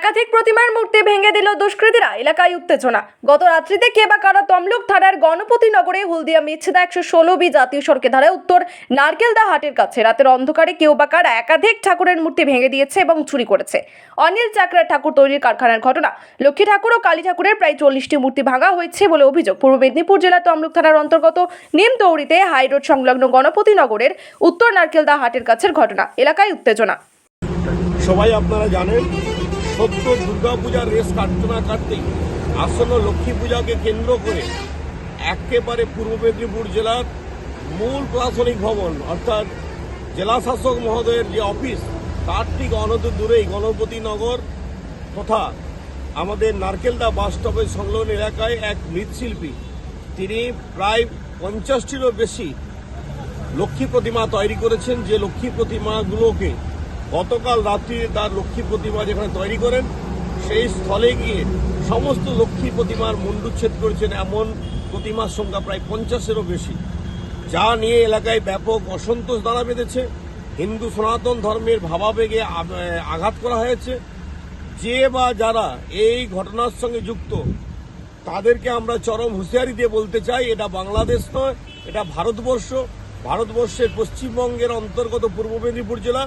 একাধিক প্রতিমার মূর্তি ভেঙে দিল দুষ্কৃতীরা। এলাকায় উত্তেজনা। গত রাত্রিতে কে বা কারা তমলুক থানার গণপতি নগরে হলদিয়া মিচ্ছেদা একশো ষোলো বি জাতীয় সড়কে ধারায় উত্তর নারকেলদা হাটের কাছে। রাতের অন্ধকারে কেউ বা কারা একাধিক ঠাকুরের মূর্তি ভেঙে দিয়েছে এবং চুরি করেছে। অনিল চাকরার ঠাকুর তৈরির কারখানার ঘটনা। লক্ষ্মী ঠাকুর ও কালী ঠাকুরের প্রায় চল্লিশটি মূর্তি ভাঙা হয়েছে বলে অভিযোগ। পূর্ব মেদিনীপুর জেলার তমলুক থানার অন্তর্গত নিমতৌড়িতে হাইরোড সংলগ্ন গণপতি নগরের উত্তর নারকেলদা হাটের কাছের ঘটনা। এলাকায় উত্তেজনা। সবাই আপনারা জানেন সত্য দুর্গাপূজার রেস কাটতে না কাটতেই আসন্ন লক্ষ্মী পূজাকে কেন্দ্র করে একেবারে পূর্ব মেদিনীপুর জেলার মূল প্রশাসনিক ভবন, অর্থাৎ জেলাশাসক মহোদয়ের যে অফিস, তার ঠিক অনত দূরেই গণপতি নগর তথা আমাদের নারকেলদা বাস স্টপের সংলগ্ন এলাকায় এক মৃৎশিল্পী। তিনি প্রায় পঞ্চাশটিরও বেশি লক্ষ্মী প্রতিমা তৈরি করেছেন। যে লক্ষ্মী প্রতিমাগুলোকে গতকাল রাত্রি তার লক্ষ্মী প্রতিমা যেখানে তৈরি করেন, সেই স্থলে গিয়ে সমস্ত লক্ষ্মী প্রতিমার মুন্ডুচ্ছেদ করেছেন এমন প্রতিমার সংখ্যা প্রায় পঞ্চাশেরও বেশি, যা নিয়ে এলাকায় ব্যাপক অসন্তোষ দাঁড়া বেঁধেছে। হিন্দু সনাতন ধর্মের ভাবাবেগে আঘাত করা হয়েছে। যে বা যারা এই ঘটনার সঙ্গে যুক্ত, তাদেরকে আমরা চরম হুঁশিয়ারি দিয়ে বলতে চাই, এটা বাংলাদেশ নয়, এটা ভারতবর্ষ। ভারতবর্ষের পশ্চিমবঙ্গের অন্তর্গত পূর্ব মেদিনীপুর জেলা।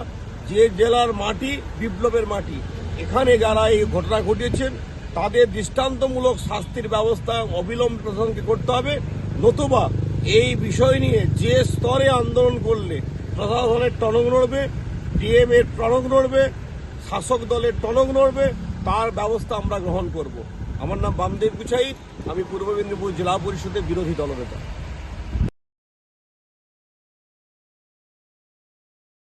যে জেলার মাটি বিপ্লবের মাটি। এখানে যারা এই ঘটনা ঘটিয়েছেন, তাদের দৃষ্টান্তমূলক শাস্তির ব্যবস্থা অবিলম্বে প্রশাসনকে করতে হবে। নতুবা এই বিষয় নিয়ে যে স্তরে আন্দোলন করলে প্রশাসনের টনক নড়বে, ডিএম এর টনক নড়বে, শাসক দলের টনক নড়বে, তার ব্যবস্থা আমরা গ্রহণ করব। আমার নাম বামদেব গুছাই আমি পূর্ব মেদিনীপুর জেলা পরিষদের বিরোধী দলনেতা।